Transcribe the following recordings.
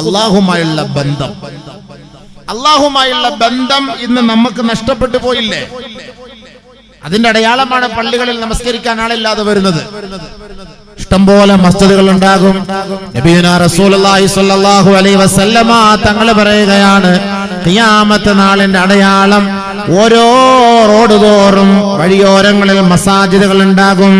അള്ളാഹുമായുള്ള ബന്ധം. അള്ളാഹുമായുള്ള ബന്ധം ഇന്ന് നമുക്ക് നഷ്ടപ്പെട്ടു പോയില്ലേ? അതിന്റെ അടയാളമാണ് പള്ളികളിൽ നമസ്കരിക്കാൻ ആളില്ലാതെ വരുന്നത്. ഇഷ്ടംപോലെ മസ്ജിദുകൾ ഉണ്ടാകും നബിയുനാ റസൂലുള്ളാഹി സ്വല്ലല്ലാഹു അലൈഹി വസല്ലമ തങ്ങൾ പറയുകയാണ് ഖിയാമത്ത് നാളിന്റെ അടയാളം ഓരോ റോഡ് തോറും വഴിയോരങ്ങളിൽ മസാജിദുകൾ ഉണ്ടാകും.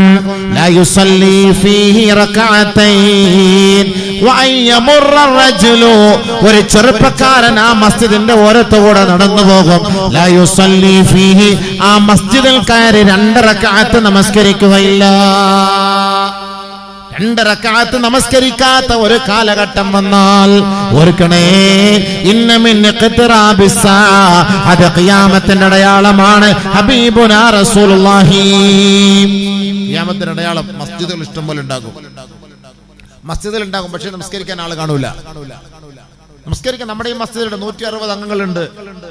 ഒരു ചെറുപ്പക്കാരൻ ആ മസ്ജിദിന്റെ ഓരത്തുകൂടെ നടന്നു പോകും. ആ മസ്ജിദിൽ കയറി രണ്ട് റകഅത്ത് നമസ്കരിക്കുകയില്ല. രണ്ട് റക്കാത്ത് നമസ്കരിക്കാത്ത ഒരു കാലഘട്ടം വന്നാൽ ഓർക്കണേ. അത് ഖിയാമത്തിന്റെ അടയാളമാണ് ഹബീബുനാ റസൂലുള്ളാഹി. അടയാളം മസ്ജിദുകൾ ഇഷ്ടം പോലെ ഉണ്ടാകും. മസ്ജിദിൽ ഉണ്ടാകും പക്ഷെ നമസ്കരിക്കാൻ ആൾ കാണൂല. നമസ്കരിക്കാൻ നമ്മുടെ ഈ മസ്ജിദിലുണ്ട് നൂറ്റി അറുപത് അംഗങ്ങളുണ്ട്.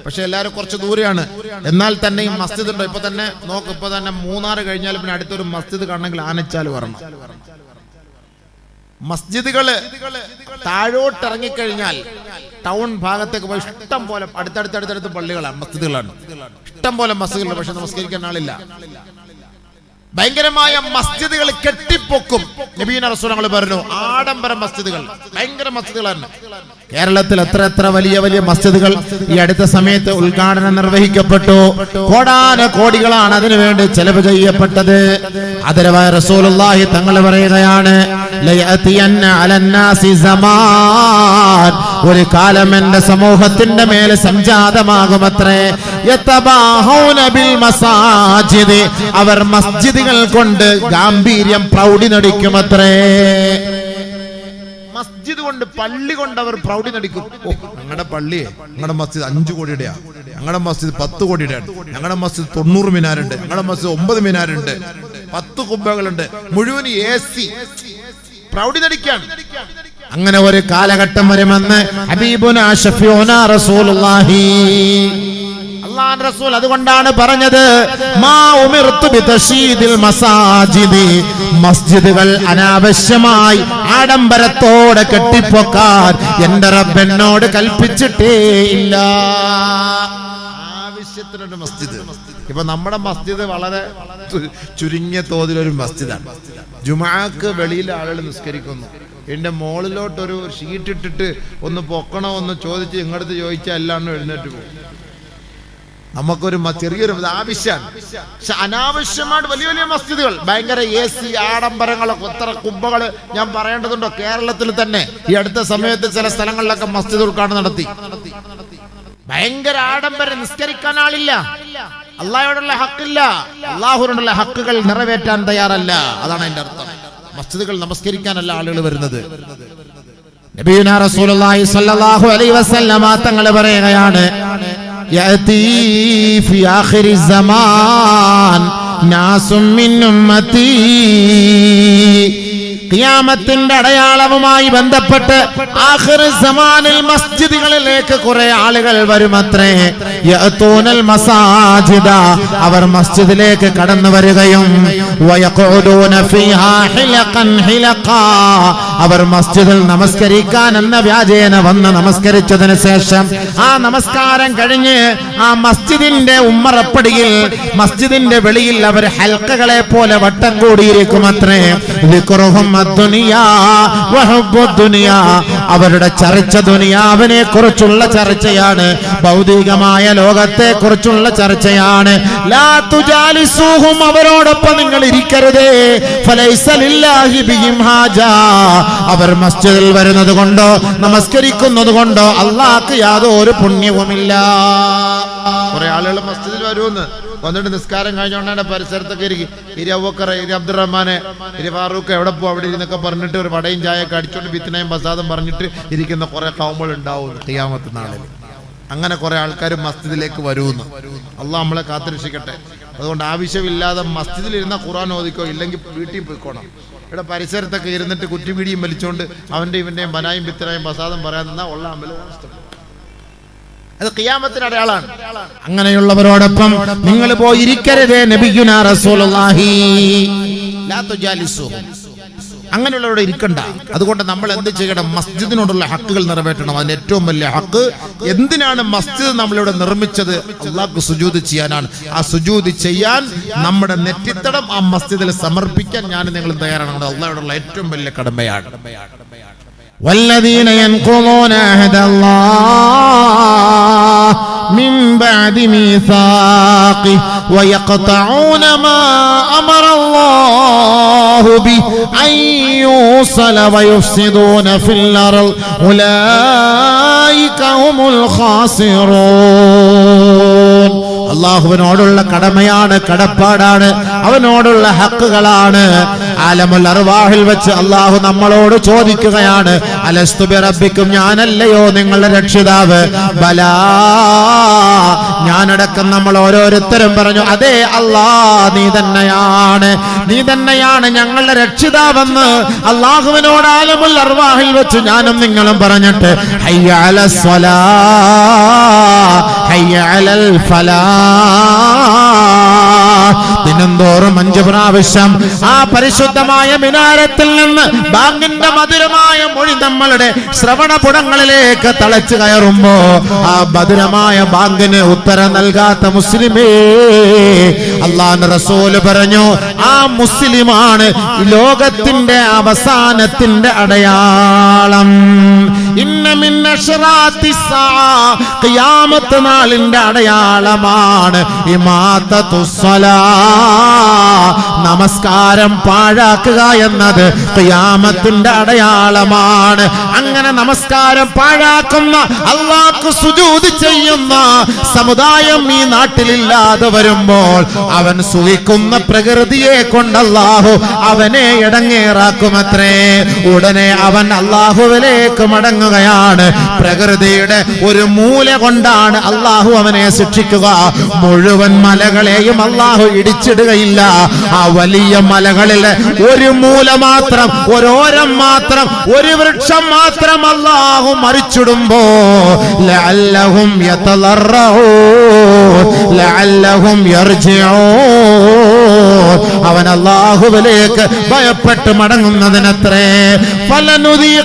പക്ഷെ എല്ലാവരും കുറച്ച് ദൂരെയാണ്. എന്നാൽ തന്നെ ഈ മസ്ജിദ് ഉണ്ടോ ഇപ്പൊ തന്നെ നോക്ക് ഇപ്പൊ തന്നെ മൂന്നാറ് കഴിഞ്ഞാൽ പിന്നെ അടുത്തൊരു മസ്ജിദ് കാണണമെങ്കിൽ ആനച്ചാൽ വരണം. മസ്ജിദുകൾ താഴോട്ട് ഇറങ്ങിക്കഴിഞ്ഞാൽ ടൗൺ ഭാഗത്തേക്ക് പോയി ഇഷ്ടം പോലെ അടുത്തടുത്തടുത്തടുത്ത് അടുത്തടുത്ത് പള്ളികളാണ് മസ്ജിദുകളാണ്. ഇഷ്ടം പോലെ മസ്ജിദുകളുണ്ട് പക്ഷെ നമസ്കരിക്കാൻ ആളില്ല. ഭയങ്കരമായ മസ്ജിദുകൾ കെട്ടിപ്പൊക്കും. നബീന റസൂലങ്ങൾ പറഞ്ഞു ആഡംബര മസ്ജിദുകൾ. ഭയങ്കര മസ്ജിദുകളാണ്. കേരളത്തിൽ എത്ര എത്ര വലിയ വലിയ മസ്ജിദുകൾ ഈ അടുത്ത സമയത്ത് ഉദ്ഘാടനം നിർവഹിക്കപ്പെട്ടു. കോടാന കോടികളാണ് അതിനു വേണ്ടി ചെലവ് ചെയ്യപ്പെട്ടത്. അതരവായ റസൂലുള്ളാഹി തങ്ങൾ പറയുകയാണ് ഒരു കാലം എന്റെ സമൂഹത്തിന്റെ മേലെ സംജാതമാകുമത്രേ. യതബാഹൗന ബിൽ മസാജിദ്. അവർ മസ്ജിദുകൾ കൊണ്ട് ഗാംഭീര്യം പ്രൗഢി നടിക്കുമത്രേ മസ്ജിദ് കൊണ്ട് പള്ളി കൊണ്ട് അവർ പ്രൗഢി നടിക്കും ഓ ഞങ്ങളുടെ പള്ളി ഞങ്ങളുടെ മസ്ജിദ് അഞ്ചു കോടിയുടെയാ. ഞങ്ങളുടെ മസ്ജിദ് പത്ത് കോടിയുടെയാണ് ഞങ്ങളുടെ മസ്ജിദ് തൊണ്ണൂറ് മിനാരുണ്ട്. ഞങ്ങളുടെ മസ്ജിദ് ഒമ്പത് മിനാരുണ്ട്. പത്ത് കുംഭകളുണ്ട് മുഴുവൻ എ സി പ്രൗഢി നടിക്കാൻ അങ്ങനെ ഒരു കാലഘട്ടം വരുമെന്ന് അള്ളാഹ് റസൂൽ അതുകൊണ്ടാണ് പറഞ്ഞത് മസാജിദി. മസ്ജിദുകൾ അനാവശ്യമായി ആഡംബരത്തോടെ കെട്ടിപ്പൊക്കാൻ എന്റെ റബ്ബ് എന്നോട് കൽപ്പിച്ചിട്ടേ ഇല്ല ആവശ്യത്തിനൊരു മസ്ജിദ്. ഇപ്പൊ നമ്മുടെ മസ്ജിദ് വളരെ ചുരുങ്ങിയ തോതിലൊരു മസ്ജിദാണ്. ജുമാക്ക് വെളിയിൽ ആളുകൾ നിസ്കരിക്കുന്നു. ഒരു ഷീറ്റ് ഇട്ടിട്ട് ഒന്ന് പൊക്കണോ ഒന്ന് ചോദിച്ച് ഇങ്ങടുത്ത് ചോദിച്ചാൽ എല്ലാണ്ടും എഴുന്നേറ്റ് പോകും. നമുക്കൊരു ചെറിയൊരു ആവശ്യമാണ് പക്ഷെ അനാവശ്യമായിട്ട് വലിയ വലിയ മസ്ജിദുകൾ ഭയങ്കര എ സി ആഡംബരങ്ങളൊക്കെ എത്ര കുമ്പകൾ ഞാൻ പറയേണ്ടതുണ്ടോ? കേരളത്തിൽ തന്നെ ഈ അടുത്ത സമയത്ത് ചില സ്ഥലങ്ങളിലൊക്കെ മസ്ജിദ് ഉദ്ഘാടനം നടത്തി. ഭയങ്കര ആഡംബരം നിസ്കരിക്കാൻ ആളില്ല. അള്ളാഹയോടുള്ള ഹക്കില്ല. അള്ളാഹുവിനോടുള്ള ഹക്കുകൾ നിറവേറ്റാൻ തയ്യാറല്ല. അതാണ് അതിന്റെ അർത്ഥം. മസ്ജിദുകൾ നമസ്കരിക്കാനല്ല ആളുകൾ വരുന്നത്. നബിയുന റസൂലുള്ളാഹി സ്വല്ലല്ലാഹു അലൈഹി വസല്ലമ തങ്ങൾ പറയുകയാണ് ഫി സമാൻ മിൻ ഖിയാമത്തിന്റെ അടയാളവുമായി ബന്ധപ്പെട്ട് സമാനിൽ മസ്ജിദുകളിലേക്ക് കുറെ ആളുകൾ വരുമത്രേ. യഅതൂനൽ മസാജിദ. അവർ മസ്ജിദിലേക്ക് കടന്നു വരികയും അവർ മസ്ജിദിൽ നമസ്കരിക്കാൻ എന്ന വ്യാജേന വന്ന് നമസ്കരിച്ചതിന് ശേഷം ആ നമസ്കാരം കഴിഞ്ഞ് ആ മസ്ജിദിന്റെ ഉമ്മറപ്പടിയിൽ മസ്ജിദിന്റെ വെളിയിൽ അവർ ഹൽക്കകളെ പോലെ വട്ടം വഹുബ്ബു ദുനിയാ അവരുടെ ചർച്ച ദുനിയാവിനെ കുറിച്ചുള്ള ചർച്ചയാണ്. ഭൗതികമായ ലോകത്തെ കുറിച്ചുള്ള ചർച്ചയാണ്. അവരോടൊപ്പം നിങ്ങൾ ഇരിക്കരുതേ. അവർ മസ്ജിദിൽ വരുന്നത് കൊണ്ടോ നമസ്കരിക്കുന്നത് കൊണ്ടോ അള്ളാഹ് യാതൊരു പുണ്യവുമില്ല. കുറെ ആളുകൾ മസ്ജിദിൽ വരുമെന്ന്. വന്നിട്ട് നിസ്കാരം കഴിഞ്ഞോണ്ടാണ് പരിസരത്തൊക്കെ ഇരിക്കും. ഇരി അവക്കറ ഇരി അബ്ദുറഹ്മാനെ ഇരി ഫാറൂഖ് എവിടെ പോകും അവിടെ ഇരുന്നൊക്കെ പറഞ്ഞിട്ട് ഒരു വടയും ചായയൊക്കെ അടിച്ചോണ്ട് ബിത്തിനയും പ്രസാദം പറഞ്ഞിട്ട് ഇരിക്കുന്ന കുറെ കൗമ്പൾ ഉണ്ടാവും ഖിയാമത്ത് നാളിൽ. അങ്ങനെ കുറെ ആൾക്കാർ മസ്ജിദിലേക്ക് വരുമെന്ന് അള്ളാഹ് നമ്മളെ കാത്തിരക്ഷിക്കട്ടെ. അതുകൊണ്ട് ആവശ്യമില്ലാതെ മസ്ജിദിൽ ഇരുന്ന ഖുറാൻ ഓദിക്കോ ഇല്ലെങ്കിൽ വീട്ടിൽ പോയിക്കോണം. ഇവിടെ പരിസരത്തൊക്കെ ഇരുന്നിട്ട് കുറ്റിപീടിയും വലിച്ചുകൊണ്ട് അവന്റെ ഇവന്റെയും ബനായും പിത്തരായും പ്രസാദം പറയാൻ നിന്നാ ഉള്ള അമ്പലം അത് ഖിയാമത്തിന് അടയാളാണ് അങ്ങനെയുള്ളവരോടൊപ്പം നിങ്ങൾ പോയിരിക്കരുതേ നബിയുന റസൂലുള്ളാഹി. ലാ തുജാലിസു. അങ്ങനെയുള്ളവരോട് ഇരിക്കണ്ട. അതുകൊണ്ട് നമ്മൾ എന്ത് ചെയ്യണം? മസ്ജിദിനോടുള്ള ഹക്കുകൾ നിറവേറ്റണം. അതിന് ഏറ്റവും വലിയ ഹക്ക് എന്തിനാണ് മസ്ജിദ് നമ്മളിവിടെ നിർമ്മിച്ചത്? അള്ളാഹ്ക്ക് സുജൂത് ചെയ്യാനാണ്. ആ സുജൂത് ചെയ്യാൻ നമ്മുടെ നെറ്റിത്തടം ആ മസ്ജിദിൽ സമർപ്പിക്കാൻ ഞാൻ നിങ്ങൾ തയ്യാറാണ്. അത് അള്ളാഹോടുള്ള ഏറ്റവും വലിയ കടമയാണ്. والذين ينقضون عهد الله من بعد ميثاقه ويقطعون ما أمر الله به أن يوصل ويفسدون في الأرض. أولئك അള്ളാഹുവിനോടുള്ള കടമയാണ് കടപ്പാടാണ് അവനോടുള്ള ഹക്കുകളാണ്. ആലമുൽ അർവാഹിൽ വെച്ച് അള്ളാഹു നമ്മളോട് ചോദിക്കുകയാണ് അലസ്തുബി റബ്ബിക്കും ഞാനല്ലയോ നിങ്ങളുടെ രക്ഷിതാവ്? ബലാ. ഞാനടക്കം നമ്മൾ ഓരോരുത്തരും പറഞ്ഞു അതെ അല്ലാ നീ തന്നെയാണ് നീ തന്നെയാണ് ഞങ്ങളുടെ രക്ഷിതാവെന്ന്. അള്ളാഹുവിനോട് ആലമുൽ അർവാഹിൽ വെച്ച് ഞാനും നിങ്ങളും പറഞ്ഞിട്ട് ഹയ്യ അലസ് സ്വലാ ഹയ്യ അലൽ ഫലാ ദിനംതോറും അഞ്ചു പ്രാവശ്യം ആ പരിശുദ്ധമായ മിനാരത്തിൽ നിന്ന് ബാങ്കിന്റെ മധുരമായ മൊഴി നമ്മളുടെ ശ്രവണപുടങ്ങളിലേക്ക് തളച്ചു കയറുമ്പോ ആ മധുരമായ ബാങ്കിന് ഉത്തരം നൽകാത്ത മുസ്ലിമേ അള്ളാഹ് റസൂൽ പറഞ്ഞു ആ മുസ്ലിമാണ് ലോകത്തിന്റെ അവസാനത്തിന്റെ അടയാളം. നാളിന്റെ അടയാളമാണ് ഇമാത്തത്തുസ്സലാ നമസ്കാരം പാഴാക്കുക എന്നത് ക്യാമത്തിന്റെ അടയാളമാണ്. അങ്ങനെ നമസ്കാരം പാഴാക്കുന്ന അള്ളാഹ്ക്ക് സുജൂദ് ചെയ്യുന്ന സമുദായം ഈ നാട്ടിലില്ലാതെ വരുമ്പോൾ അവൻ സുഖിക്കുന്ന പ്രകൃതിയെ കൊണ്ട് അള്ളാഹു അവനെ ഇടങ്ങേറാക്കുമത്രേ. ഉടനെ അവൻ അള്ളാഹുവിലേക്ക് മടങ്ങുകയാണ്. പ്രകൃതിയുടെ ഒരു മൂല കൊണ്ടാണ് അള്ളാഹു അവനെ ശിക്ഷിക്കുക. മുഴുവൻ മലകളെയും അള്ളാഹു ഇടിച്ചിടുകയില്ല. ആ വലിയ മലകളിലെ ഒരു മൂല മാത്രം ഒരോരം മാത്രം ഒരു വൃക്ഷം മാത്രം അള്ളാഹു മറിച്ചിടുമ്പോ ലഅല്ലഹും യതളറഊൻ ലഅല്ലഹും അവൻ അള്ളാഹുവിലേക്ക് ഭയപ്പെട്ട് മടങ്ങുന്നതിനത്രേ. ഫലനുതി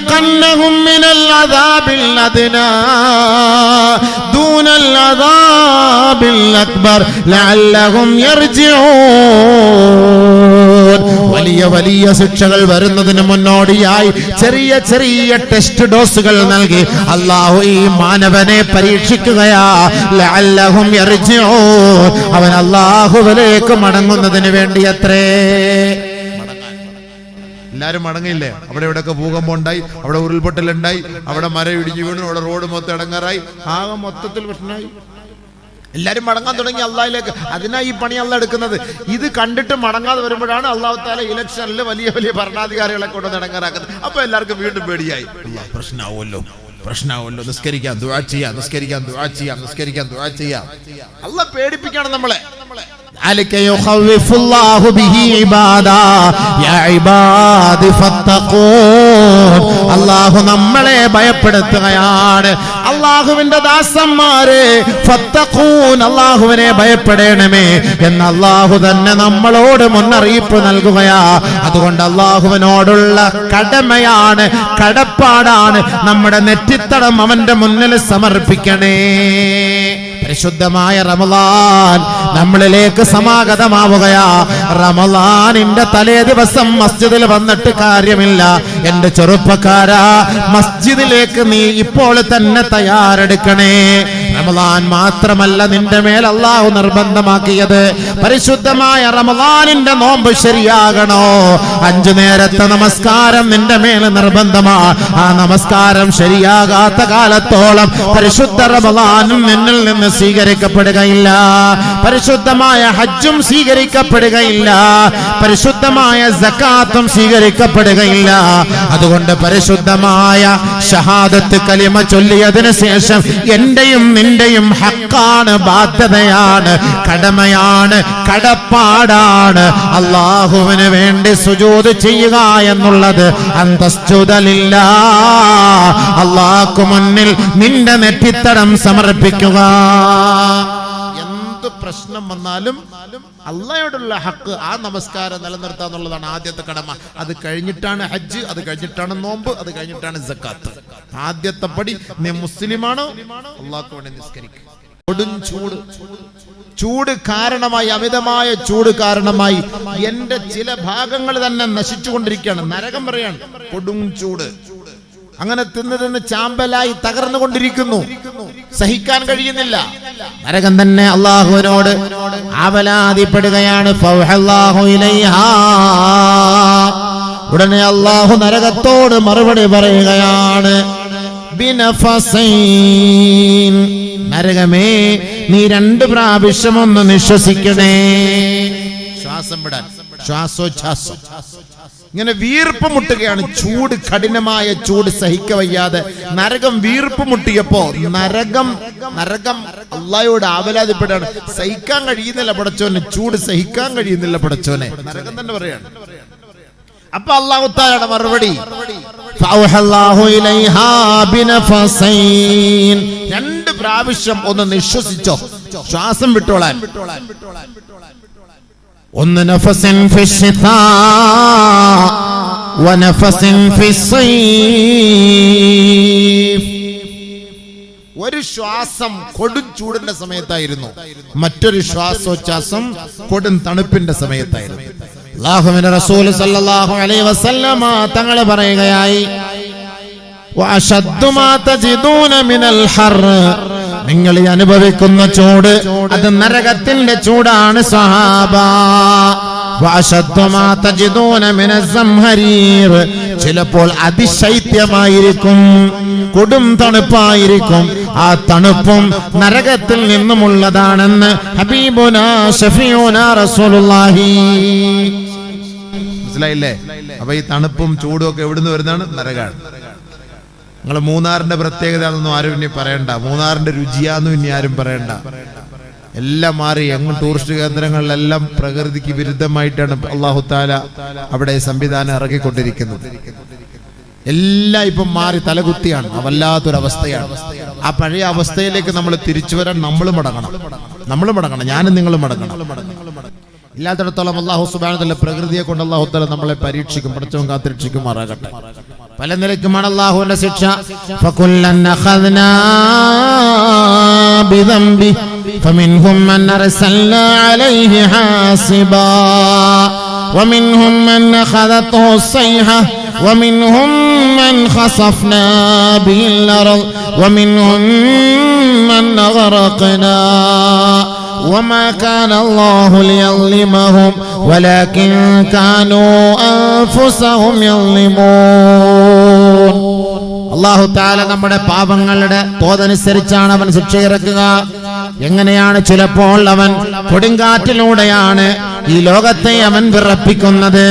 അക്ബർ ലഅല്ലഹും യർജിഊൻ. വലിയ വലിയ ശിക്ഷകൾ വരുന്നതിന് മുന്നോടിയായി ചെറിയ ചെറിയ ടെസ്റ്റ് ഡോസുകൾ നൽകി. അള്ളാഹു ഈ മാനവനെ പരീക്ഷിക്കുകയാ. അവൻ അള്ളാഹുവിലേക്ക് മടങ്ങുന്നതിന് വേണ്ടി അത്രേ എല്ലാരും മടങ്ങില്ലേ അവിടെ ഇവിടെയൊക്കെ ഭൂകമ്പം ഉണ്ടായി അവിടെ ഉരുൾപൊട്ടലുണ്ടായി അവിടെ മരം ഇടിഞ്ഞു വീണു അവിടെ റോഡ് മൊത്തം ഇടങ്ങാറായി. ആകെ മൊത്തത്തിൽ പ്രശ്നമായി. എല്ലാരും മടങ്ങാൻ തുടങ്ങി അള്ളാഹിലേക്ക് അതിനാ ഈ പണി അല്ല എടുക്കുന്നത് ഇത് കണ്ടിട്ട് മടങ്ങാതെ വരുമ്പോഴാണ് അള്ളാഹു താല ഇലക്ഷനിൽ വലിയ വലിയ ഭരണാധികാരികളെ കൊണ്ട് ഇടങ്ങാറാക്കുന്നത് അപ്പൊ എല്ലാവർക്കും വീണ്ടും പേടിയായി അല്ലാ, പ്രശ്നമാവുമല്ലോ പ്രശ്നമാവുമല്ലോ നിസ്കരിക്കാൻ ദുആ ചെയ്യാം നിസ്കരിക്കാൻ ദുആ ചെയ്യാം നിസ്കരിക്കാൻ ദുആ ചെയ്യാം അല്ല പേടിപ്പിക്കണം നമ്മളെ ذلك يخوف الله به عبادا يا عباد فاتقون അള്ളാഹു നമ്മളെ ഭയപ്പെടുത്തുകയാണ് അള്ളാഹുവിന്റെ ദാസന്മാരെ ഫത്തഖൂൻ അള്ളാഹുവിനെ ഭയപ്പെടേണമേ എന്ന് അള്ളാഹു തന്നെ നമ്മളോട് മുന്നറിയിപ്പ് നൽകുകയാ. അതുകൊണ്ട് അള്ളാഹുവിനോടുള്ള കടമയാണ് കടപ്പാടാണ് നമ്മുടെ നെറ്റിത്തടം അവന്റെ മുന്നിൽ സമർപ്പിക്കണേ. പരിശുദ്ധമായ റമലാൻ നമ്മളിലേക്ക് സമാഗതമാവുകയാ. റമലാനിന്റെ തലേ ദിവസം മസ്ജിദിൽ വന്നിട്ട് കാര്യമില്ല. എന്റെ ചെറുപ്പക്കാരാ മസ്ജിദിലേക്ക് നീ ഇപ്പോൾ തന്നെ തയ്യാറെടുക്കണേ. റമലാൻ മാത്രമല്ല നിന്റെ മേൽ അള്ളാഹു നിർബന്ധമാക്കിയത്. പരിശുദ്ധമായ റമലാനിന്റെ നോമ്പ് ശരിയാകണോ? അഞ്ചു നേരത്തെ നമസ്കാരം നിന്റെ മേൽ നിർബന്ധമാ. ആ നമസ്കാരം ശരിയാകാത്ത കാലത്തോളം പരിശുദ്ധ റമലാനും നിന്നിൽ നിന്ന് സ്വീകരിക്കപ്പെടുകയില്ല. പരിശുദ്ധമായ ഹജ്ജും സ്വീകരിക്കപ്പെടുകയില്ല. പരിശുദ്ധമായ സക്കാത്തും സ്വീകരിക്കപ്പെടുകയില്ല. അതുകൊണ്ട് പരിശുദ്ധമായ ഷഹാദത്ത് കലിമ ചൊല്ലിയതിന് ശേഷം എന്റെയും നിന്റെയും ഹക്കാണ് ബാധ്യതയാണ് കടമയാണ് കടപ്പാടാണ്. അള്ളാഹുവിന് വേണ്ടി സുജൂത് ചെയ്യുക എന്നുള്ളത് അന്തസ്തുതലില്ല അള്ളാഹ്ക്കു മുന്നിൽ നിന്റെ നെറ്റിത്തടം സമർപ്പിക്കുക. എന്ത് പ്രശ്നം വന്നാലും അള്ളയോടുള്ള ഹക്ക് ആ നമസ്കാരം നിലനിർത്തുക എന്നുള്ളതാണ് ആദ്യത്തെ കടമ. അത് കഴിഞ്ഞിട്ടാണ് ഹജ്ജ് അത് കഴിഞ്ഞിട്ടാണ് നോമ്പ് അത് കഴിഞ്ഞിട്ടാണ് ജക്കാത്ത് ആദ്യത്തെ പടി നീ മുസ്ലിമാണോ? അള്ളാഹ്ക്ക് വേണ്ടി നിസ്കരിക്കുക കൊടും ചൂട്. ചൂട് കാരണമായി അമിതമായ ചൂട് കാരണമായി എന്റെ ചില ഭാഗങ്ങൾ തന്നെ നശിച്ചുകൊണ്ടിരിക്കുകയാണ്. നരകം പറയാണ് കൊടും ചൂട്. അങ്ങനെ തിന്ന് തിന്ന് ചാമ്പലായി തകർന്നുകൊണ്ടിരിക്കുന്നു. സഹിക്കാൻ കഴിയുന്നില്ല. നരകം തന്നെ അള്ളാഹുവിനോട് ആവലാതിപ്പെടുകയാണ്. ഉടനെ അള്ളാഹു നരകത്തോട് മറുപടി പറയുകയാണ്. നരകമേ നീ രണ്ട് പ്രാവശ്യം ഒന്ന് നിശ്വസിക്കണേ. ശ്വാസം വിടാൻ. ശ്വാസോച്ഛ്വാസം ഇങ്ങനെ വീർപ്പ് മുട്ടുകയാണ്. ചൂട് കഠിനമായ ചൂട് സഹിക്ക വയ്യാതെ. നരകം വീർപ്പ് മുട്ടിയപ്പോ നരകം നരകം അള്ളായോട് ആവലാതിപ്പെടാണ് സഹിക്കാൻ കഴിയുന്നില്ല പടച്ചോനെ ചൂട് സഹിക്കാൻ കഴിയുന്നില്ല പടച്ചോനെ. നരകം തന്നെ പറയാണ്. അപ്പൊ അള്ളാഹുത്താലയുടെ മറുപടി. രണ്ട് പ്രാവശ്യം ഒന്ന് നിശ്വസിച്ചോ? ശ്വാസം വിട്ടോളാൻ വിട്ടോളാൻ വിട്ടോളാൻ വിട്ടോളാൻ. ഒന്ന് നഫസിൻ വനഫസിൻ. ഒരു ശ്വാസം കൊടും ചൂടിന്റെ സമയത്തായിരുന്നു. മറ്റൊരു ശ്വാസോച്ഛ്വാസം കൊടും തണുപ്പിന്റെ സമയത്തായിരുന്നു. അല്ലാഹുവിന്റെ റസൂൽ സല്ലല്ലാഹു അലൈഹി വസല്ലമ തങ്ങൾ പറയുകയായി വഅശദ്ദു മാ തജിദൂന മിനൽ ഹർ നിങ്ങൾ അനുഭവിക്കുന്ന ചൂട് അത് നരകത്തിന്റെ ചൂടാണ് സഹാബ. ചിലപ്പോൾ അതിശൈത്യമായിരിക്കും കൊടും തണുപ്പായിരിക്കും. ആ തണുപ്പും നരകത്തിൽ നിന്നുമുള്ളതാണെന്ന് ഹബീബുന ഷഫിയുന റസൂലുള്ളാഹി. മനസ്സിലായില്ലേ? അപ്പൊ ഈ തണുപ്പും ചൂടും ഒക്കെ എവിടുന്ന് വരുന്നതാണ്? നരകാണ്. നിങ്ങൾ മൂന്നാറിന്റെ പ്രത്യേകത അതൊന്നും ആരും ഇനി പറയണ്ട. മൂന്നാറിന്റെ രുചിയാന്നും ഇനി ആരും പറയണ്ട. എല്ലാം മാറി എങ്ങും ടൂറിസ്റ്റ് കേന്ദ്രങ്ങളിലെല്ലാം പ്രകൃതിക്ക് വിരുദ്ധമായിട്ടാണ് അള്ളാഹു താല അവിടെ സംവിധാനം ഇറക്കിക്കൊണ്ടിരിക്കുന്നത്. എല്ലാം ഇപ്പം മാറി തലകുത്തിയാണ്. വല്ലാത്തൊരവസ്ഥയാണ്. ആ പഴയ അവസ്ഥയിലേക്ക് നമ്മൾ തിരിച്ചു വരാൻ നമ്മൾ മടങ്ങണം. നമ്മൾ മടങ്ങണം. ഞാനും നിങ്ങളും മടങ്ങണം. ഇല്ലാത്തിടത്തോളം അള്ളാഹു സുബാനത്തിലെ പ്രകൃതിയെ കൊണ്ട് അള്ളാഹു താല നമ്മളെ പരീക്ഷിക്കും പഠിച്ചവൻ കാത്തിരക്ഷിക്കുമാറാകട്ടെ. പല നിലയ്ക്കുമാണ് അള്ളാഹുവിന്റെ ശിക്ഷ فكلا أخذنا بذنبه فمنهم من أرسلنا عليه حاصبا ومنهم من أخذته الصيحة ومنهم من خسفنا به الأرض ومنهم من أغرقنا وما كان الله ليظلمهم ولكن كانوا أنفسهم يظلمون അള്ളാഹു താല നമ്മുടെ പാപങ്ങളുടെ തോതനുസരിച്ചാണ് അവൻ ശിക്ഷയിറക്കുക എങ്ങനെയാണ് ചിലപ്പോൾ അവൻ കൊടുങ്കാറ്റിലൂടെയാണ് ഈ ലോകത്തെ അവൻ വിറപ്പിക്കുന്നത്.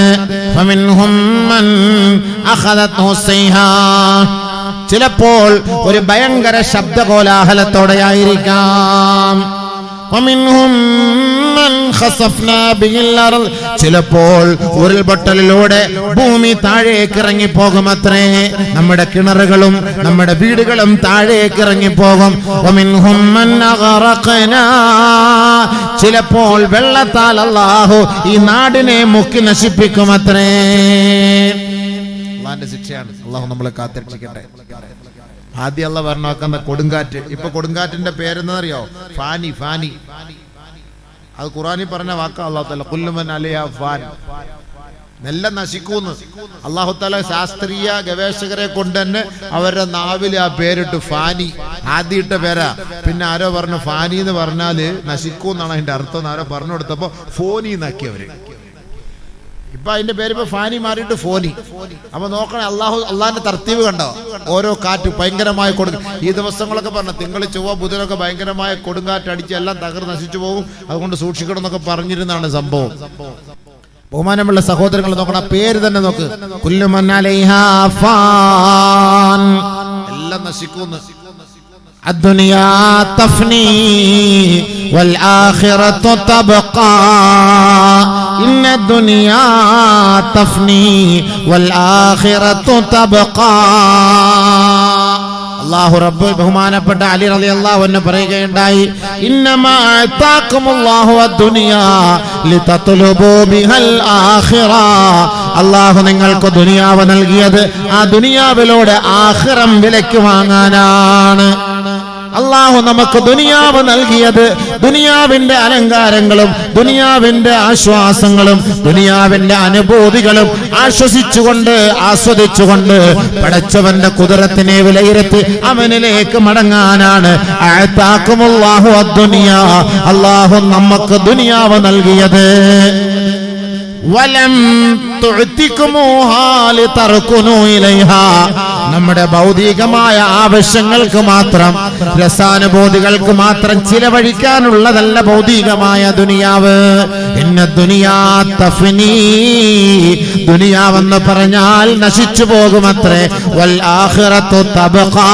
ചിലപ്പോൾ ഒരു ഭയങ്കര ശബ്ദ കോലാഹലത്തോടെ ആയിരിക്കാം ചിലപ്പോൾ ഉരുൾപൊട്ടലിലൂടെ ഭൂമി താഴേക്ക് ഇറങ്ങിപ്പോകും അത്രേ. നമ്മുടെ കിണറുകളും നമ്മുടെ വീടുകളും താഴേക്ക് ഇറങ്ങി പോകും ചിലപ്പോൾ വെള്ളത്താൽ അള്ളാഹു ഈ നാടിനെ മുക്കി നശിപ്പിക്കും അത്രേ. ശിക്ഷയാണ്. അള്ളാഹു നമ്മളെ കാത്തിരിക്കട്ടെ ആദ്യമല്ല അള്ള പറഞ്ഞാക്കുന്ന കൊടുങ്കാറ്റ്. ഇപ്പൊ കൊടുങ്കാറ്റിന്റെ പേരെന്നറിയോ ഫാനി ഫാനി. അത് ഖുറാനിൽ പറഞ്ഞ വാക്ക അള്ളാഹു നെല്ല നശിക്കൂന്ന്. അള്ളാഹുത്തല തല ശാസ്ത്രീയ ഗവേഷകരെ കൊണ്ട് തന്നെ അവരുടെ നാവിൽ ആ പേരിട്ട് ഫാനി. ആദ്യയിട്ട പേരാ. പിന്നെ ആരോ പറഞ്ഞു ഫാനി എന്ന് പറഞ്ഞാൽ നശിക്കൂന്നാണ് അതിന്റെ അർത്ഥം ആരോ പറഞ്ഞു കൊടുത്തപ്പോ ഫോനി എന്നാക്കി അവർ ഇപ്പൊ അതിന്റെ പേര് ഇപ്പൊ ഫാനി മാറിയിട്ട് ഫോനി. അപ്പൊ നോക്കണേ അള്ളാഹു അള്ളാഹിന്റെ തർത്തീവ് കണ്ടോ? ഓരോ കാറ്റ് ഭയങ്കരമായ കൊടു ഈ ദിവസങ്ങളൊക്കെ പറഞ്ഞു തിങ്കൾ ചൊവ്വ ബുധനൊക്കെ ഭയങ്കരമായ കൊടുങ്കാറ്റ് അടിച്ച് എല്ലാം തകർ നശിച്ചു പോകും. അതുകൊണ്ട് സൂക്ഷിക്കണം എന്നൊക്കെ പറഞ്ഞിരുന്നാണ് സംഭവം. ബഹുമാനമുള്ള സഹോദരങ്ങൾ നോക്കണം പേര് തന്നെ നോക്ക്. എല്ലാം നശിക്കുന്നു الدنيا تفني والآخرة تبقى إن الدنيا تفني والآخرة تبقى അള്ളാഹു റബ്ബ് ബഹുമാനപ്പെട്ട അലി റളി അള്ളാഹു എന്ന് പറയുകയുണ്ടായി ഇന്നമാ അത്താക്കുമുല്ലാഹു അദ്ദുനിയാ ലിതത്ലുബൂ ബിഹൽ ആഖിറ അള്ളാഹു നിങ്ങൾക്ക് ദുനിയാവ് നൽകിയത് ആ ദുനിയാവിലൂടെ ആഖിറം വിലയ്ക്ക് വാങ്ങാനാണ് അള്ളാഹു നമുക്ക് ദുനിയാവ് നൽകിയത് ദുനിയാവിന്റെ അലങ്കാരങ്ങളും ദുനിയാവിന്റെ ആശ്വാസങ്ങളും ദുനിയാവിന്റെ അനുഭൂതികളും ആശ്വസിച്ചുകൊണ്ട് ആസ്വദിച്ചുകൊണ്ട് പടച്ചവന്റെ കുതിരത്തിനെ വിലയിരുത്തി അവനിലേക്ക് മടങ്ങാനാണ്. അള്ളാഹു നമുക്ക് ദുനിയാവ് നൽകിയത്. വലം തുഴ്ത്തിക്കുമോഹാ ലിതർക്കുനൂ ഇലൈഹാ. നമ്മുടെ ഭൗതികമായ ആവശ്യങ്ങൾക്ക് മാത്രം രസാനുഭൂതികൾക്ക് മാത്രം ചിലവഴിക്കാനുള്ളതല്ല ഭൗതികമായ ദുനിയാവ്. എന്നെ ദുനിയാ തഫ്നീ ദുനിയാവെന്ന് പറഞ്ഞാൽ നശിച്ചു പോകുമത്രേ. വൽ ആഹ്റത്തു തബ്ഖാ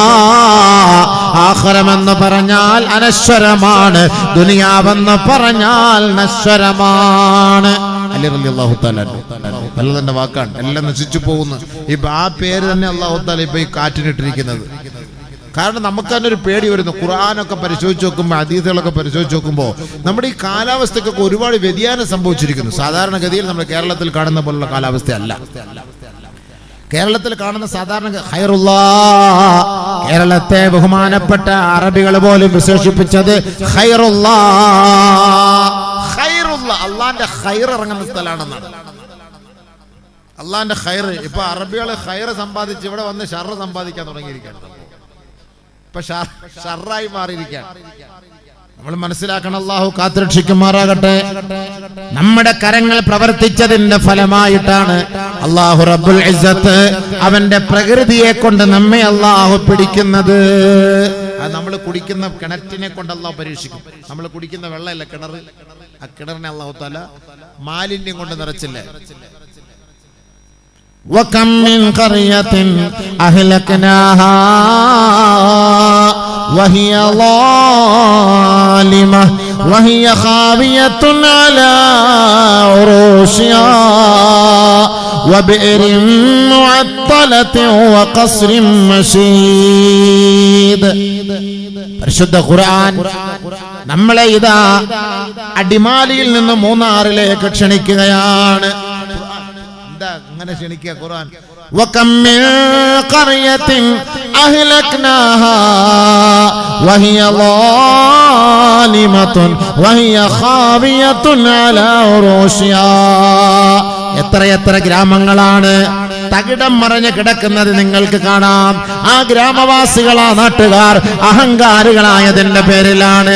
ആഖിറമെന്ന് പറഞ്ഞാൽ അനശ്വരമാണ്. ദുനിയാവെന്ന് പറഞ്ഞാൽ നശ്വരമാണ്. അലി വാക്കാണ്. എല്ലാം നശിച്ചു പോകുന്നു. ഇപ്പൊ ആ പേര് തന്നെ അള്ളാഹു താല ഇപ്പൊ ഈ കാറ്റിനിട്ടിരിക്കുന്നത്. കാരണം നമുക്ക് തന്നെ ഒരു പേടി വരുന്നു. ഖുറാനൊക്കെ പരിശോധിച്ച് നോക്കുമ്പോൾ അതീതകളൊക്കെ പരിശോധിച്ച് നോക്കുമ്പോൾ നമ്മുടെ ഈ കാലാവസ്ഥയ്ക്കൊക്കെ ഒരുപാട് വ്യതിയാനം സംഭവിച്ചിരിക്കുന്നു. സാധാരണഗതിയിൽ നമ്മൾ കേരളത്തിൽ കാണുന്ന പോലുള്ള കാലാവസ്ഥയല്ല. കേരളത്തിൽ കാണുന്ന സാധാരണ ഹൈറുള്ള കേരളത്തെ ബഹുമാനപ്പെട്ട അറബികൾ പോലും വിശേഷിപ്പിച്ചത് ഹൈറുള്ള ഹൈറുള്ള അള്ളാന്റെ ഹൈർ ഇറങ്ങുന്ന സ്ഥലമാണെന്നാണ്. അള്ളാന്റെ ഹൈർ ഇപ്പൊ അറബികൾ ഹൈർ സമ്പാദിച്ച് ഇവിടെ വന്ന് ഷർ സമ്പാദിക്കാൻ തുടങ്ങിയിരിക്കുകയാണ്. ഇപ്പൊ ഷർറായി മാറിയിരിക്കുകയാണ്. നമ്മൾ മനസ്സിലാക്കണം അള്ളാഹു കാത്തുരക്ഷിക്കുമാറാകട്ടെ നമ്മുടെ കരങ്ങൾ പ്രവർത്തിച്ചതിന്റെ ഫലമായിട്ടാണ് അള്ളാഹു റബ്ബുൽ ഇസ്സത്ത് അവന്റെ പ്രകൃതിയെ കൊണ്ട് നമ്മെ അള്ളാഹു പിടിക്കുന്നത് അത് നമ്മൾ കുടിക്കുന്ന കിണറ്റിനെ കൊണ്ട് അള്ളാഹു പരീക്ഷിക്കും നമ്മൾ കുടിക്കുന്ന വെള്ളമല്ല കിണർ ആ കിണറിനെ അള്ളാഹു തല മാലിന്യം കൊണ്ട് നിറച്ചില്ലേ وكم من قرية أهلكناها وهي ظالمة وهي خاوية على عروشها وبئر معطلة وقصر مشيد പരിശുദ്ധ ഖുർആൻ നമ്മളെ ഇതാ അടിമാലിയിൽ നിന്ന് മൂന്നാറിലേക്ക് ക്ഷണിക്കുകയാണ് എന്താ അങ്ങനെ ക്ഷണിക്കുക ഖുർആൻ وكم من قرية أهلكناها وهي ظالمة وهي خاوية على عروشها എത്ര എത്ര ഗ്രാമങ്ങളാണ് തകിടം മറഞ്ഞ് കിടക്കുന്നത് നിങ്ങൾക്ക് കാണാം. ആ ഗ്രാമവാസികൾ ആ നാട്ടുകാർ അഹങ്കാരികളായതിന്റെ പേരിലാണ്.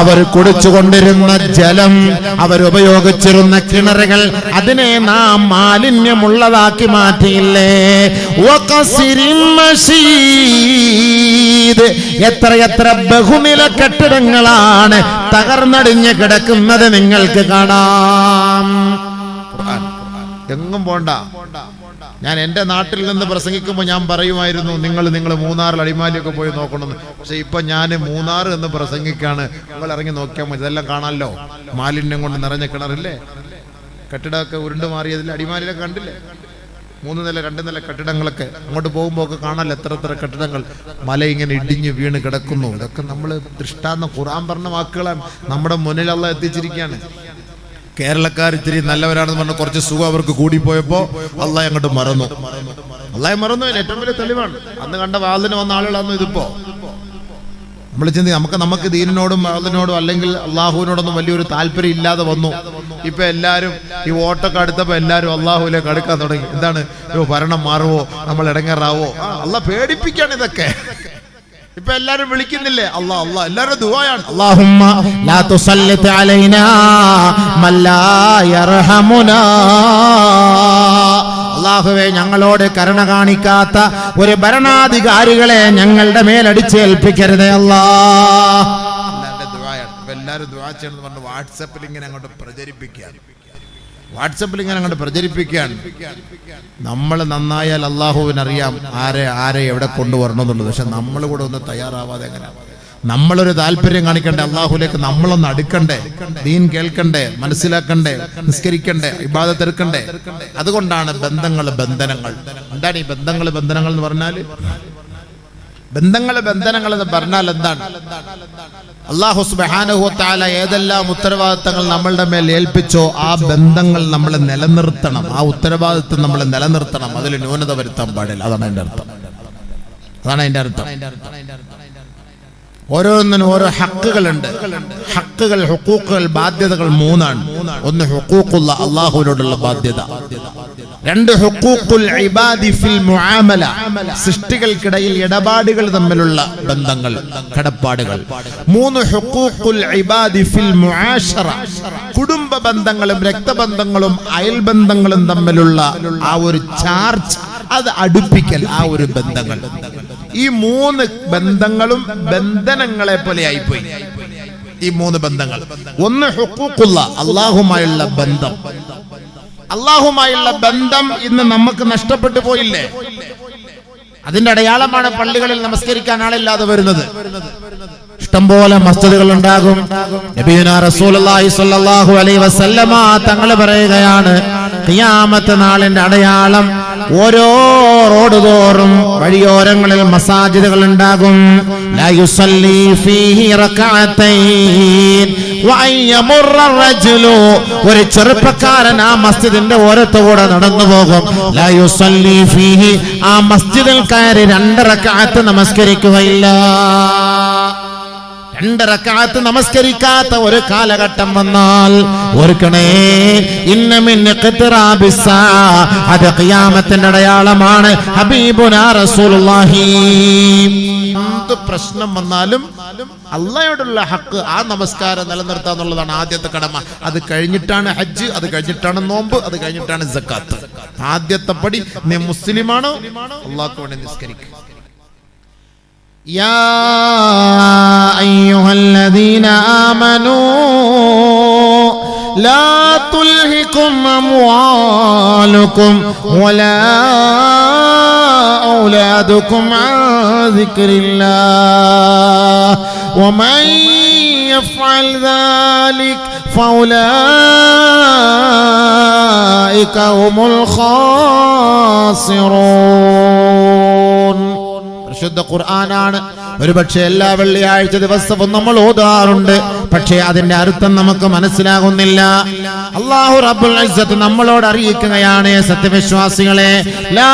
അവർ കുടിച്ചുകൊണ്ടിരുന്ന ജലം അവർ ഉപയോഗിച്ചിരുന്ന കിണറുകൾ അതിനെ നാം മാലിന്യമുള്ളതാക്കി മാറ്റിയില്ലേ? എത്ര എത്ര ബഹുനില കെട്ടിടങ്ങളാണ് തകർന്നടിഞ്ഞ് കിടക്കുന്നത് നിങ്ങൾക്ക് കാണാം. എങ്ങും പോണ്ട. ഞാൻ എന്റെ നാട്ടിൽ നിന്ന് പ്രസംഗിക്കുമ്പോൾ ഞാൻ പറയുമായിരുന്നു നിങ്ങൾ നിങ്ങൾ മൂന്നാറിൽ അടിമാലിയൊക്കെ പോയി നോക്കണമെന്ന്. പക്ഷെ ഇപ്പൊ ഞാൻ മൂന്നാർ എന്ന് പ്രസംഗിക്കാണ്. നിങ്ങൾ ഇറങ്ങി നോക്കിയാൽ മതി. ഇതെല്ലാം കാണാമല്ലോ മാലിന്യം കൊണ്ട് നിറഞ്ഞ കിണറില്ലേ? കെട്ടിടമൊക്കെ ഉരുണ്ട് മാറിയതിൽ അടിമാലിയിലൊക്കെ കണ്ടില്ലേ? മൂന്ന് നില രണ്ട് നില കെട്ടിടങ്ങളൊക്കെ. അങ്ങോട്ട് പോകുമ്പോൾ ഒക്കെ കാണാമല്ലോ എത്ര എത്ര കെട്ടിടങ്ങൾ? മല ഇങ്ങനെ ഇടിഞ്ഞ് വീണ് കിടക്കുന്നു. ഇതൊക്കെ നമ്മൾ ദൃഷ്ടാന്തം ഖുറാൻ പറഞ്ഞ വാക്കുകളാണ്. നമ്മുടെ മുന്നിൽ അള്ള എത്തിച്ചിരിക്കുകയാണ്. കേരളക്കാർ ഇത്തിരി നല്ലവരാണെന്ന് പറഞ്ഞ കുറച്ച് സുഖം അവർക്ക് കൂടിപ്പോയപ്പോ അള്ളാഹ് അങ്ങോട്ട് മറന്നു. അള്ളാഹ് മറന്നു ഏറ്റവും വലിയ തെളിവാണ്. അന്ന് കണ്ട വാതിന് വന്ന ആളുകളാണ് ഇതിപ്പോ. നമ്മൾ ചിന്തി നമുക്ക് നമുക്ക് ദീനിനോടും വാതിനോടും അല്ലെങ്കിൽ അള്ളാഹുവിനോടൊന്നും വലിയൊരു താല്പര്യം ഇല്ലാതെ വന്നു. ഇപ്പൊ എല്ലാരും ഈ വോട്ടൊക്കെ അടുത്തപ്പോ എല്ലാരും അള്ളാഹുവിലേക്ക് അടുക്കാൻ തുടങ്ങി. എന്താണ്? ഭരണം മാറുവോ? നമ്മൾ ഇടങ്ങേറാവോ? അല്ല പേടിപ്പിക്കാണ് ഇതൊക്കെ. ഇപ്പൊ എല്ലാരും വിളിക്കുന്നില്ലേ? അല്ലാ അല്ലാ എല്ലാവരും ദുആയാണ്. അല്ലാഹുമ്മ ലാ തുസല്ലിത് അലൈനാ മല്ലാ യർഹമുനാ. അള്ളാഹുവെ ഞങ്ങളോട് കരുണ കാണിക്കാത്ത ഒരു ഭരണാധികാരികളെ ഞങ്ങളുടെ മേലടിച്ചേൽപ്പിക്കരുതേ അല്ലാ. എല്ലാവരും ദുആ ചെയ്യണമെന്ന് പറഞ്ഞ് വാട്സപ്പിൽ ഇങ്ങനെ അങ്ങോട്ട് പ്രചരിപ്പിക്കുകയാണ്. വാട്സപ്പിൽ ഇങ്ങനെ അങ്ങോട്ട് പ്രചരിപ്പിക്കുകയാണ് നമ്മൾ നന്നായാൽ അള്ളാഹുവിനറിയാം ആരെ ആരെ എവിടെ കൊണ്ടുവരണം എന്നുള്ളത് പക്ഷെ നമ്മൾ കൂടെ ഒന്ന് തയ്യാറാവാതെ എങ്ങനെ? നമ്മളൊരു താല്പര്യം കാണിക്കണ്ടേ? അള്ളാഹുലേക്ക് നമ്മളൊന്ന് അടുക്കണ്ടേ? ദീൻ കേൾക്കണ്ടേ? മനസ്സിലാക്കണ്ടേ? നിസ്കരിക്കണ്ടേ? ഇബാദത്തെടുക്കണ്ടേ അതുകൊണ്ടാണ് ബന്ധങ്ങൾ ബന്ധനങ്ങൾ. എന്താണ് ഈ ബന്ധങ്ങൾ ബന്ധനങ്ങൾ എന്ന് പറഞ്ഞാൽ ബന്ധങ്ങൾ ബന്ധനങ്ങൾ എന്ന് പറഞ്ഞാൽ എന്താണ്? അള്ളാഹു സുബാനുഹോത്താല ഏതെല്ലാം ഉത്തരവാദിത്തങ്ങൾ നമ്മളുടെ മേൽ ഏൽപ്പിച്ചോ ആ ബന്ധങ്ങൾ നമ്മൾ നിലനിർത്തണം. ആ ഉത്തരവാദിത്തം നമ്മൾ നിലനിർത്തണം. അതിൽ ന്യൂനത വരുത്താൻ പാടില്ല. അതാണ് അതിന്റെ അർത്ഥം. അതാണ് അതിന്റെ അർത്ഥം. ഓരോന്നിനും ഓരോ ഹക്കുകളുണ്ട്. ഹക്കുകൾ ഹുക്കൂക്കുകൾ ബാധ്യതകൾ മൂന്നാണ്. ഒന്ന് ഹുക്കൂക്കുള്ള അള്ളാഹുവിനോടുള്ള ബാധ്യത. രണ്ട് ഹുക്കൂക്കുൽ ഇബാദി ഫിൽ മുആമല സൃഷ്ടികൾക്കിടയിൽ ഇടപാടുകൾ തമ്മിലുള്ള ബന്ധങ്ങൾ കടപ്പാടുകൾ. മൂന്ന് ഹുക്കൂക്കുൽ ഇബാദി ഫിൽ മുആശറ കുടുംബ ബന്ധങ്ങളും രക്തബന്ധങ്ങളും അയൽബന്ധങ്ങളും തമ്മിലുള്ള ആ ഒരു ചാർജ് അത് അടുപ്പിക്കൽ ആ ഒരു ബന്ധങ്ങൾ. ഈ മൂന്ന് ബന്ധങ്ങളും ബന്ധനങ്ങളെ പോലെ ആയിപ്പോയി. ഈ മൂന്ന് ബന്ധങ്ങൾ. ഒന്ന് ഹുക്കൂക്കുള്ള അള്ളാഹുമായുള്ള ബന്ധം. അള്ളാഹുമായുള്ള ബന്ധം ഇന്ന് നമുക്ക് നഷ്ടപ്പെട്ടു പോയില്ലേ? അതിന്റെ അടയാളമാണ് പള്ളികളിൽ നമസ്കരിക്കാൻ ആളില്ലാതെ വരുന്നത്. ഇഷ്ടംപോലെ മസ്ജിദുകൾ ഉണ്ടാകും തങ്ങൾ പറയുകയാണ് ഖിയാമത്ത് നാളിന്റെ അടയാളം ഓരോ റോഡ് തോറും വഴിയോരങ്ങളിൽ മസാജിദുകൾ ഉണ്ടാകും. ഒരു ചെറുപ്പക്കാരൻ ആ മസ്ജിദിന്റെ ഓരത്തുകൂടെ നടന്നു പോകും. ആ മസ്ജിദിൽ കയറി രണ്ട് റകഅത്ത് നമസ്കരിക്കുകയില്ല. രണ്ട് റക്കാത്ത് നമസ്കരിക്കാത്ത ഒരു കാലഘട്ടം വന്നാൽ ഓർക്കണേ. അത് ഖിയാമത്തിന്റെ അടയാളമാണ് എന്ത് പ്രശ്നം വന്നാലും അള്ളയോടുള്ള ഹക്ക് ആ നമസ്കാരം നിലനിർത്തുക എന്നുള്ളതാണ് ആദ്യത്തെ കടമ. അത് കഴിഞ്ഞിട്ടാണ് ഹജ്ജ് അത് കഴിഞ്ഞിട്ടാണ് നോമ്പ് അത് കഴിഞ്ഞിട്ടാണ് ആദ്യത്തെ പടി നീ മുസ്ലിമാണോ? അള്ളാഹ്ക്ക് വേണ്ടി നിസ്കരിക്കുക. يا أيها الذين آمنوا لا تلهكم أموالكم ولا أولادكم عن ذكر الله ومن يفعل ذلك فأولئك هم الخاسرون പരിശുദ്ധ ഖുർആനാണ്. ഒരുപക്ഷെ എല്ലാ വെള്ളിയാഴ്ച ദിവസവും നമ്മൾ ഓതാറുണ്ട്. പക്ഷേ അതിന്റെ അർത്ഥം നമുക്ക് മനസ്സിലാകുന്നില്ല. അള്ളാഹു റബ്ബുൽ നമ്മളോട് അറിയിക്കുകയാണ് സത്യവിശ്വാസികളെ ലാ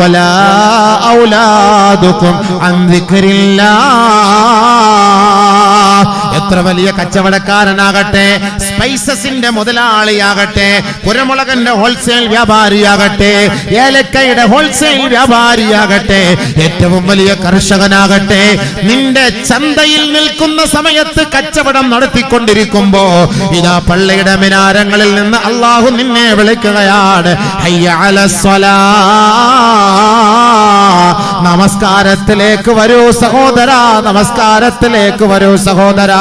വലാ അൻ എത്ര വലിയ കച്ചവടക്കാരനാകട്ടെ? സ്പൈസസിന്റെ മുതലാളിയാകട്ടെ കുരമുളകന്റെ ഹോൾസെയിൽ വ്യാപാരിയാകട്ടെ ഏലക്കയുടെ ഹോൾസെയിൽ വ്യാപാരിയാകട്ടെ ഏറ്റവും വലിയ കർഷകനാകട്ടെ നിന്റെ ചന്തയിൽ നിൽക്കുന്ന സമയത്ത് കച്ചവടം നടത്തിക്കൊണ്ടിരിക്കുമ്പോ ഇതാ പള്ളിയുടെ മിനാരങ്ങളിൽ നിന്ന് അള്ളാഹു നിന്നെ വിളിക്കുകയാണ്. നമസ്കാരത്തിലേക്ക് വരൂ സഹോദര നമസ്കാരത്തിലേക്ക് വരൂ സഹോദര.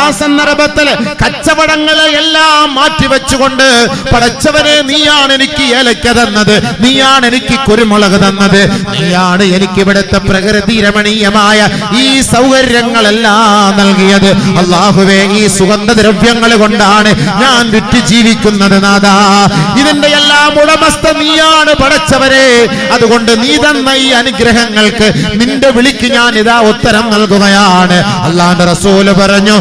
ആ സന്ദർഭത്തിൽ കച്ചവടങ്ങളെ എല്ലാം മാറ്റിവെച്ചുകൊണ്ട് പടച്ചവനെ നീയാണ് എനിക്ക് ഏലക്ക തന്നത് നീയാണ് എനിക്ക് കുരുമുളക് തന്നത് നീയാണ് എനിക്ക് ഇവിടുത്തെ പ്രകൃതി രമണീയമായ ഈ സൗകര്യങ്ങളെല്ലാം നൽകിയത്. അള്ളാഹുവേ ഈ സുഗന്ധദ്രവ്യങ്ങൾ കൊണ്ടാണ് ഞാൻ വിറ്റ് ജീവിക്കുന്നത് നാദാ ഇതിന്റെ എല്ലാം ഉടമസ്ഥ നീയാണ് പടച്ചവരെ. അതുകൊണ്ട് നീ തന്ന ഈ അനുഗ്രഹങ്ങൾക്ക് നിന്റെ വിളിക്ക് ഞാൻ ഇതാ ഉത്തരം നൽകുകയാണ്. അള്ളാന്റെ റസൂൽ പറഞ്ഞു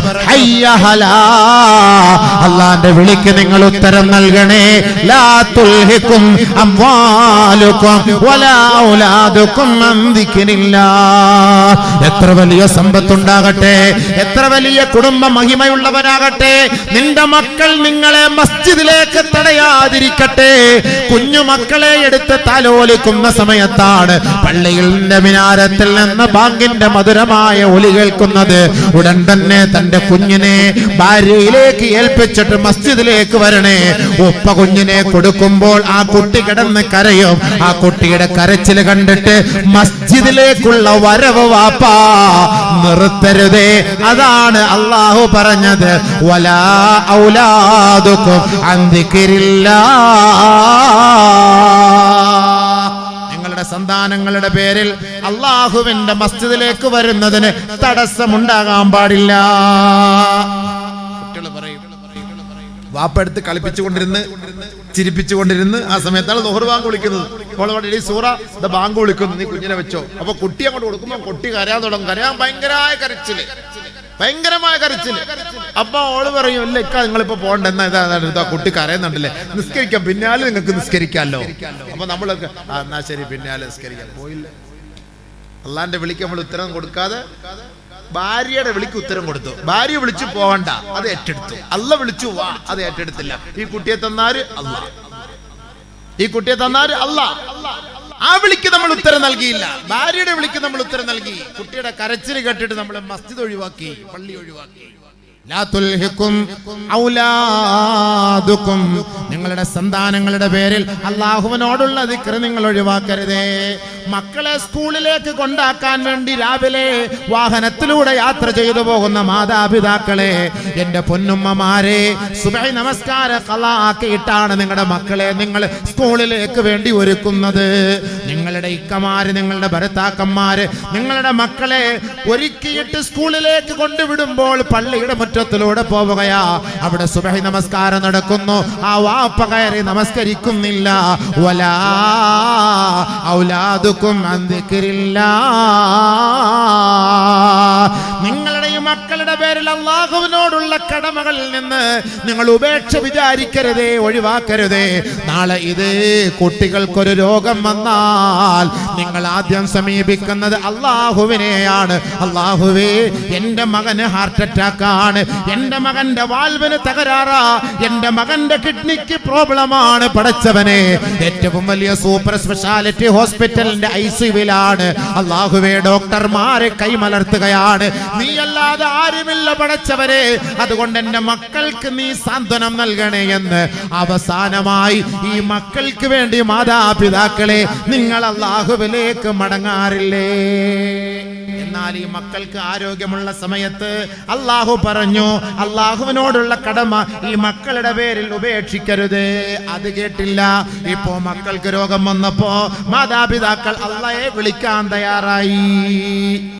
അള്ളാന്റെ വിളിക്ക് നിങ്ങൾ ഉത്തരം നൽകണേ. ലാ തുൽഹിക്കും അംവാലുക്കും വലാ ഔലാദുക്കും അൻ ദിക്രില്ലാഹ്. എത്ര വലിയ സമ്പത്തുണ്ടാകട്ടെ എത്ര വലിയ കുടുംബ മഹിമയുള്ളവനാകട്ടെ നിന്റെ മക്കൾ നിങ്ങളെ മസ്ജിദിലേക്ക് തടയാതിരിക്കട്ടെ. കുഞ്ഞു മക്കളെ എടുത്ത് തലോലിക്കുന്ന സമയത്താണ് നിന്റെ മിനാരത്തിൽ നിന്ന് ബാങ്കിന്റെ മധുരമായ ഒലി കേൾക്കുന്നത്. ഉടൻ തന്നെ തന്റെ കുഞ്ഞിനെ ഭാര്യയിലേക്ക് ഏൽപ്പിച്ചിട്ട് മസ്ജിദിലേക്ക് വരണേ. ഉപ്പ കുഞ്ഞിനെ കൊടുക്കുമ്പോൾ ആ കുട്ടി കിടന്ന് കരയും. ആ കുട്ടിയുടെ കരച്ചിൽ കണ്ടിട്ട് മസ്ജിദിലേക്കുള്ള വരവ് വാപ്പാ നിർത്തരുതേ. അതാണ് അള്ളാഹു പറഞ്ഞത്. വലാ ഔലാദുക്കും അന്തിക്കിരില്ല നിങ്ങളുടെ സന്താനങ്ങളുടെ പേരിൽ അള്ളാഹുവിന്റെ മസ്ജിദിലേക്ക് വരുന്നതിന് തടസ്സമുണ്ടാകാൻ പാടില്ല. വാപ്പെടുത്ത് കളിപ്പിച്ചുകൊണ്ടിരുന്ന് ചിരിപ്പിച്ചുകൊണ്ടിരുന്ന് ആ സമയത്താണ് ലോഹർ ബാങ്ക് വിളിക്കുന്നത്. ഈ സൂറ ദ ബാങ്ക് വിളിക്കുന്നു നീ കുഞ്ഞിനെ വെച്ചോ. അപ്പൊ കുട്ടി അങ്ങോട്ട് കൊടുക്കുമ്പോ കുട്ടി കരയാൻ തുടങ്ങും. കരയാൻ ഭയങ്കരമായ കരച്ചിൽ. ഭയങ്കരമായ കരച്ചിൽ അപ്പൊ ഓൾ പറയും ഇല്ല ഇക്ക നിങ്ങളിപ്പോ പോണ്ട എന്നാ ഇതാ ഇതാ, ഇതാ കുട്ടി കരയുന്നുണ്ടല്ലേ? നിസ്കരിക്കാം. പിന്നാലെ നിങ്ങൾക്ക് നിസ്കരിക്കാമല്ലോ അപ്പൊ നമ്മളൊക്കെ ആ എന്നാ ശരി പിന്നാലെ നിസ്കരിക്കാം. പോയില്ല. അള്ളാന്റെ വിളിക്ക് നമ്മൾ ഉത്തരം കൊടുക്കാതെ ഭാര്യയുടെ വിളിക്ക് ഉത്തരം കൊടുത്തു. ഭാര്യ വിളിച്ചു പോകണ്ട. അത് ഏറ്റെടുത്തു. അല്ല വിളിച്ചു വാ. അത് ഏറ്റെടുത്തില്ല. ഈ കുട്ടിയെ തന്നാര്? അല്ല ഈ കുട്ടിയെ തന്നാര്? അല്ല ആ വിളിക്ക് നമ്മൾ ഉത്തരം നൽകിയില്ല. ഭാര്യയുടെ വിളിക്ക് നമ്മൾ ഉത്തരം നൽകി. കുട്ടിയുടെ കരച്ചിൽ കേട്ടിട്ട് നമ്മൾ മസ്ജിദ് ഒഴിവാക്കി പള്ളി ഒഴിവാക്കി ും. നിങ്ങളുടെ സന്താനങ്ങളുടെ പേരിൽ അള്ളാഹുവിനോടുള്ള ദിക്ർ നിങ്ങൾ ഒഴിവാക്കരുതേ. മക്കളെ സ്കൂളിലേക്ക് കൊണ്ടാക്കാൻ വേണ്ടി രാവിലെ വാഹനത്തിലൂടെ യാത്ര ചെയ്തു പോകുന്ന മാതാപിതാക്കളെ എന്റെ പൊന്നുമ്മമാരെ സുബൈ നമസ്കാര കലാക്കിയിട്ടാണ് നിങ്ങളുടെ മക്കളെ നിങ്ങൾ സ്കൂളിലേക്ക് വേണ്ടി ഒരുക്കുന്നത്. നിങ്ങളുടെ ഇക്കമാര് നിങ്ങളുടെ ഭരത്താക്കന്മാര് നിങ്ങളുടെ മക്കളെ ഒരുക്കിയിട്ട് സ്കൂളിലേക്ക് കൊണ്ടുവിടുമ്പോൾ പള്ളിയുടെ മുറ്റത്തിലൂടെ പോവുകയാ. അവിടെ സുബൈ നമസ്കാരം നടക്കുന്നു. ആ വാപ്പ കയറി നമസ്കരിക്കുന്നില്ല. വലാ ഔലാദുക്കും അന്തിക്കരില്ല നിങ്ങളുടെ ഈ മക്കളുടെ പേരിൽ അള്ളാഹുവിനോടുള്ള കടമകളിൽ നിന്ന് നിങ്ങൾ ഉപേക്ഷ വിചാരിക്കരുതേ ഒഴിവാക്കരുതേ. നാളെ ഇത് കുട്ടികൾക്കൊരു രോഗം വന്നാൽ നിങ്ങൾ ആദ്യം സമീപിക്കുന്നത് അള്ളാഹുവിനെയാണ്. അള്ളാഹുവേ എന്റെ മകന് ഹാർട്ട് അറ്റാക്ക് ആണ് എന്റെ മകന്റെ വാൽവിന് തകരാറാ. എന്റെ മകന്റെ കിഡ്നിക്ക് പ്രോബ്ലമാണ് പടച്ചവനെ. ഏറ്റവും വലിയ സൂപ്പർ സ്പെഷ്യാലിറ്റി ഹോസ്പിറ്റലിന്റെ ഐ സിയുവിലാണ് അള്ളാഹുവേ ഡോക്ടർമാരെ കൈമലർത്തുകയാണ്. നീയല്ലാതെ ആരുമില്ല പടച്ചവരെ അതുകൊണ്ട് എന്റെ മക്കൾക്ക് നീ സാന്ത്വനം നൽകണേ എന്ന് അവസാനമായി ഈ മക്കൾക്ക് വേണ്ടി മാതാപിതാക്കളെ നിങ്ങൾ അള്ളാഹുവിലേക്ക് മടങ്ങാറില്ലേ? എന്നാൽ ഈ മക്കൾക്ക് ആരോഗ്യമുള്ള സമയത്ത് അള്ളാഹു പറഞ്ഞു അള്ളാഹുവിനോടുള്ള കടമ ഈ മക്കളുടെ പേരിൽ ഉപേക്ഷിക്കരുത്. അത് കേട്ടില്ല. ഇപ്പോ മക്കൾക്ക് രോഗം വന്നപ്പോ മാതാപിതാക്കൾ അള്ളയെ വിളിക്കാൻ തയ്യാറായി.